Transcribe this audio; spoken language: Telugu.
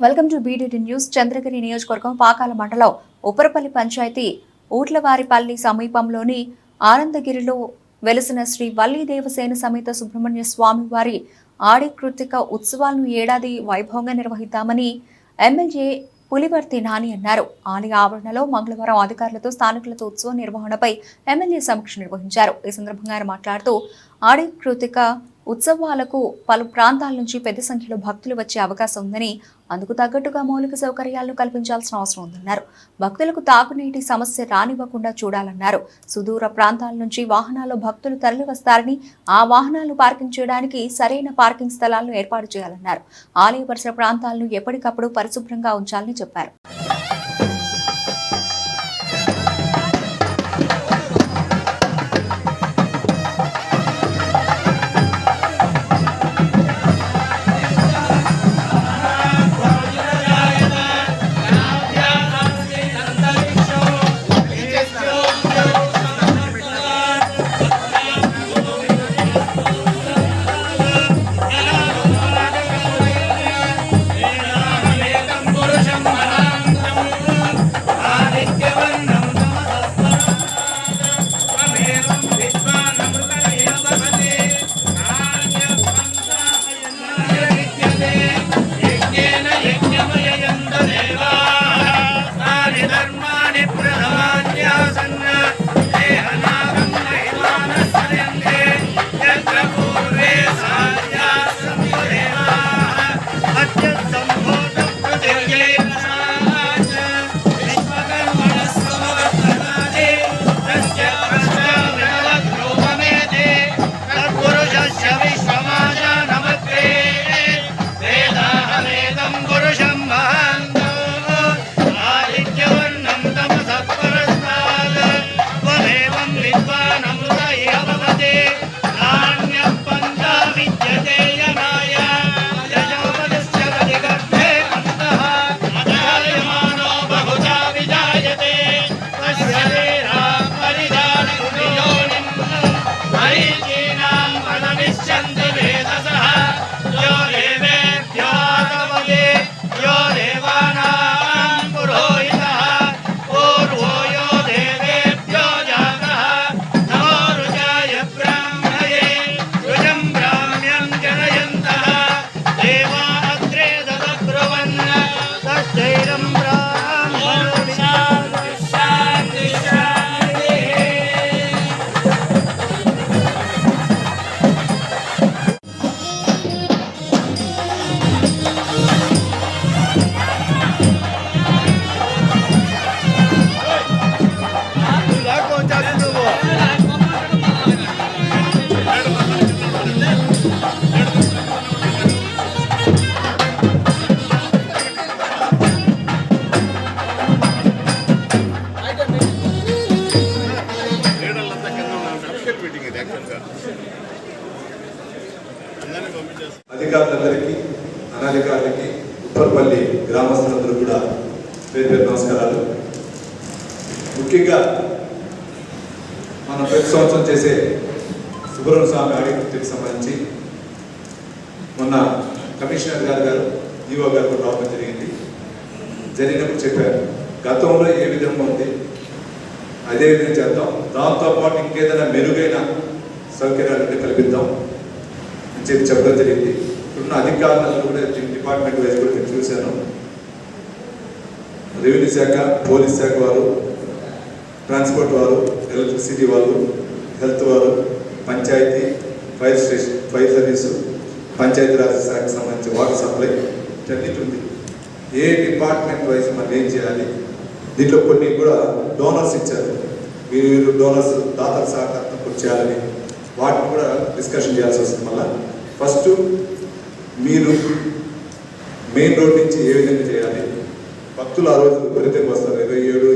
Welcome to BDT news Chandragiri నియోజకవర్గం పాకాల మండలం ఉప్పరపల్లి పంచాయతీ ఊట్లవారిపల్లి సమీపంలోని ఆనందగిరిలో వెలిసిన శ్రీ వల్లి దేవసేన సమేత సుబ్రహ్మణ్య స్వామి వారి ఆడి కృతిక ఉత్సవాలను ఏడాది వైభవంగా నిర్వహిద్దామని ఎమ్మెల్యే పులివర్తి నాని అన్నారు. ఆలయ ఆవరణలో మంగళవారం అధికారులతో స్థానికులతో ఉత్సవ నిర్వహణపై ఎమ్మెల్యే సమీక్ష నిర్వహించారు. ఈ సందర్భంగా ఆయన మాట్లాడుతూ ఆడి కృతిక ఉత్సవాలకు పలు ప్రాంతాల నుంచి పెద్ద సంఖ్యలో భక్తులు వచ్చే అవకాశం ఉందని అందుకు తగ్గట్టుగా మౌలిక సౌకర్యాలను కల్పించాల్సిన అవసరం ఉందన్నారు. భక్తులకు తాగునీటి సమస్య రానివ్వకుండా చూడాలన్నారు. సుదూర ప్రాంతాల నుంచి వాహనాల్లో భక్తులు తరలి వస్తారని ఆ వాహనాలు పార్కింగ్ చేయడానికి సరైన పార్కింగ్ స్థలాలను ఏర్పాటు చేయాలన్నారు. ఆలయ పరిసర ప్రాంతాలను ఎప్పటికప్పుడు పరిశుభ్రంగా ఉంచాలని చెప్పారు. మీటింగ్ ఇది యాక్చువల్గా అధికారులందరికీ అనధికారులకి ఉప్పర్పల్లి గ్రామస్తులందరూ కూడా పేరు పేరు నమస్కారాలు. ముఖ్యంగా మనం ప్రతి సంవత్సరం చేసే సుబ్రహ్మణ్య స్వామి ఆడికి సంబంధించి మొన్న కమిషనర్ గారు గారు ఈవో గారు రావడం జరిగింది. జరిగినప్పుడు చెప్పారు గతంలో ఏ విధంగా ఉంది అదే విధంగా చేద్దాం. దాంతోపాటు ఇంకేదైనా మెరుగైన సౌకర్యాలన్నీ కల్పిద్దాం అని చెప్పి చెప్పడం జరిగింది. ఇప్పుడున్న అధికారులను కూడా డిపార్ట్మెంట్ వైజ్ కూడా నేను చూశాను. రెవెన్యూ శాఖ పోలీస్ శాఖ వారు ట్రాన్స్పోర్ట్ వారు ఎలక్ట్రిసిటీ వాళ్ళు హెల్త్ వారు panchayat fire station fire service Panchayati Raj శాఖకు సంబంధించి వాటర్ సప్లై ఇటన్నిటి ఉంది. ఏ డిపార్ట్మెంట్ వైజ్ మనం ఏం చేయాలి? దీంట్లో కొన్ని కూడా డోనర్స్ ఇచ్చారు. మీరు మీరు డోనర్స్ దాతల సహకారంతో చేయాలని వాటిని కూడా డిస్కషన్ చేయాల్సి వస్తుంది మళ్ళీ. ఫస్ట్ మీరు మెయిన్ రోడ్ నుంచి ఏ విధంగా చేయాలి? భక్తులు ఆ రోజు విపరీతంగా వస్తారు. ఇరవై ఏడు